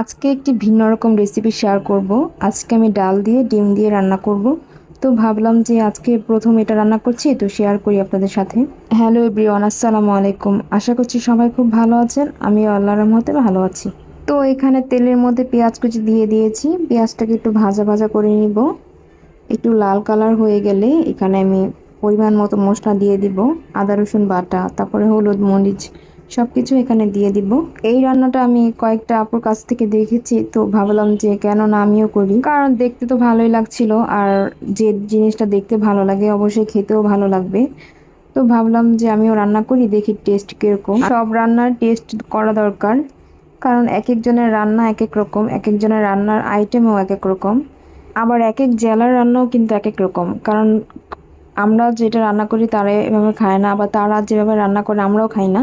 আজকে একটি ভিন্ন রকম রেসিপি শেয়ার করব। আজকে আমি ডাল দিয়ে, ডিম দিয়ে রান্না করব। তো ভাবলাম যে আজকে প্রথম এটা রান্না করছি, তো শেয়ার করি আপনাদের সাথে। হ্যালো এভরিওয়ান আসসালামু আলাইকুম। আশা করছি সবাই খুব ভালো আছেন। আমিও আল্লাহর রহমতে ভালো আছি। তো এখানে তেলের মধ্যে পেঁয়াজ কুচি দিয়ে দিয়েছি। পেঁয়াজটাকে একটু ভাজা ভাজা করে নিব। একটু লাল কালার হয়ে গেলে এখানে আমি পরিমাণ মতো মশলা দিয়ে দিব। আদা, রসুন বাটা, তারপরে হলুদ, মরিচ সব কিছু এখানে দিয়ে দিব। এই রান্নাটা আমি কয়েকটা আপুর কাছ থেকে দেখেছি, তো ভাবলাম যে কেন না আমিও করি। কারণ দেখতে তো ভালোই লাগছিল, আর যে জিনিসটা দেখতে ভালো লাগে অবশ্যই খেতেও ভালো লাগবে। তো ভাবলাম যে আমিও রান্না করি, দেখি টেস্ট কীরকম। সব রান্নার টেস্ট করা দরকার, কারণ এক একজনের রান্না এক এক রকম এক একজনের রান্নার আইটেমও এক এক রকম। আবার এক এক জেলার রান্নাও কিন্তু এক এক রকম, কারণ আমরা যেটা রান্না করি তারা এভাবে খায় না, আবার তারা যেভাবে রান্না করে আমরাও খাই না।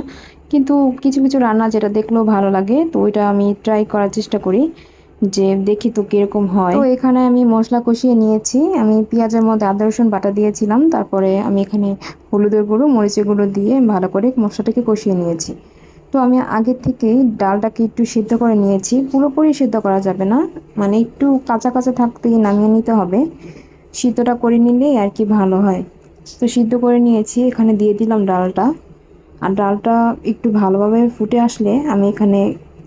কিন্তু কিছু কিছু রান্না যেটা দেখলেও ভালো লাগে, তো ওইটা আমি ট্রাই করার চেষ্টা করি যে দেখি তো কীরকম হয়। তো এখানে আমি মশলা কষিয়ে নিয়েছি, আমি পেঁয়াজের মধ্যে আদা, রসুন বাটা দিয়েছিলাম, তারপরে আমি এখানে হলুদের গুঁড়ো, মরিচের গুঁড়ো দিয়ে ভালো করে মশলাটাকে কষিয়ে নিয়েছি। তো আমি আগে থেকেই ডালটাকে একটু সিদ্ধ করে নিয়েছি, পুরোপুরি সিদ্ধ করা যাবে না মানে একটু কাঁচা কাঁচা থাকতেই নামিয়ে নিতে হবে। সিদ্ধটা করে নিলেই আর কি ভালো হয়। তো সিদ্ধ করে নিয়েছি, এখানে দিয়ে দিলাম ডালটা। আর ডালটা একটু ভালোভাবে ফুটে আসলে আমি এখানে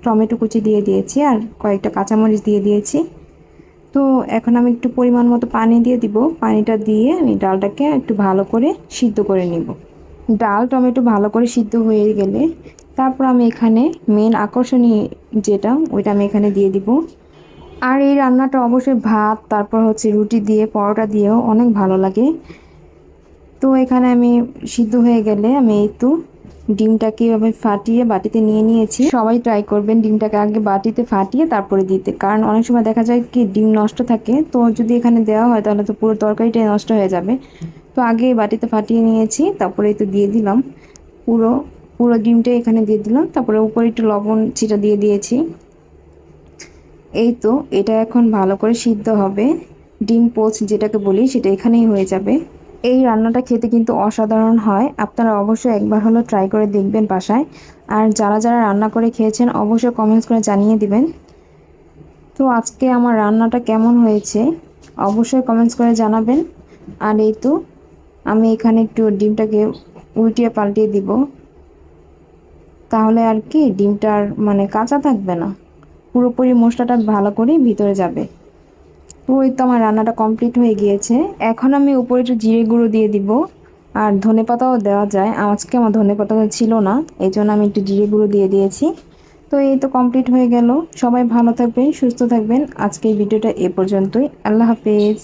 টমেটো কুচি দিয়ে দিয়েছি আর কয়েকটা কাঁচামরিচ দিয়ে দিয়েছি। তো এখন আমি একটু পরিমাণ মতো পানি দিয়ে দিব। পানিটা দিয়ে আমি ডালটাকে একটু ভালো করে সিদ্ধ করে নিব। ডাল, টমেটো ভালো করে সিদ্ধ হয়ে গেলে তারপর আমি এখানে মেন আকর্ষণীয় যেটা, ওইটা আমি এখানে দিয়ে দিব। আর এই রান্নাটা অবশ্যই ভাত, তারপর হচ্ছে রুটি দিয়ে, পরোটা দিয়েও অনেক ভালো লাগে। তো এখানে আমি সিদ্ধ হয়ে গেলে আমি এই তো ডিমটাকে এভাবে ফাটিয়ে বাটিতে নিয়ে নিয়েছি। সবাই ট্রাই করবেন ডিমটাকে আগে বাটিতে ফাটিয়ে তারপরে দিতে। কারণ অনেক সময় দেখা যায় কি, ডিম নষ্ট থাকে। তো যদি এখানে দেওয়া হয় তাহলে তো পুরো তরকারিটাই নষ্ট হয়ে যাবে। তো আগে বাটিতে ফাটিয়ে নিয়েছি, তারপরে তো দিয়ে দিলাম। পুরো পুরো ডিমটাই এখানে দিয়ে দিলাম। তারপরে উপরে একটু লবণ ছিটা দিয়ে দিয়েছি। এই তো, এটা এখন ভালো করে সিদ্ধ হবে। ডিম পোচ যেটাকে বলি, সেটা এখানেই হয়ে যাবে। এই রান্নাটা খেতে কিন্তু অসাধারণ হয়। আপনারা অবশ্যই একবার হলো ট্রাই করে দেখবেন বাসায়। আর যারা যারা রান্না করে খেয়েছেন, অবশ্যই কমেন্টস করে জানিয়ে দিবেন। তো আজকে আমার রান্নাটা কেমন হয়েছে, অবশ্যই কমেন্টস করে জানাবেন। আর এই তো, আমি এখানে একটু ডিমটাকে উল্টিয়ে পাল্টিয়ে দিব। তাহলে আর কি ডিমটার মানে কাঁচা থাকবে না। পুরোপুরি মশলাটা ভালো করে ভিতরে যাবে। ওই তো আমার রান্নাটা কমপ্লিট হয়ে গিয়েছে। এখন আমি উপরে একটু জিরে গুঁড়ো দিয়ে দিব। আর ধনে পাতাও দেওয়া যায়। আজকে আমার ধনে পাতা ছিল না এই জন্য আমি একটু জিরে গুঁড়ো দিয়ে দিয়েছি। তো এই তো কমপ্লিট হয়ে গেল। সবাই ভালো থাকবেন, সুস্থ থাকবেন। আজকে এই ভিডিওটা এ পর্যন্তই। আল্লাহ হাফেজ।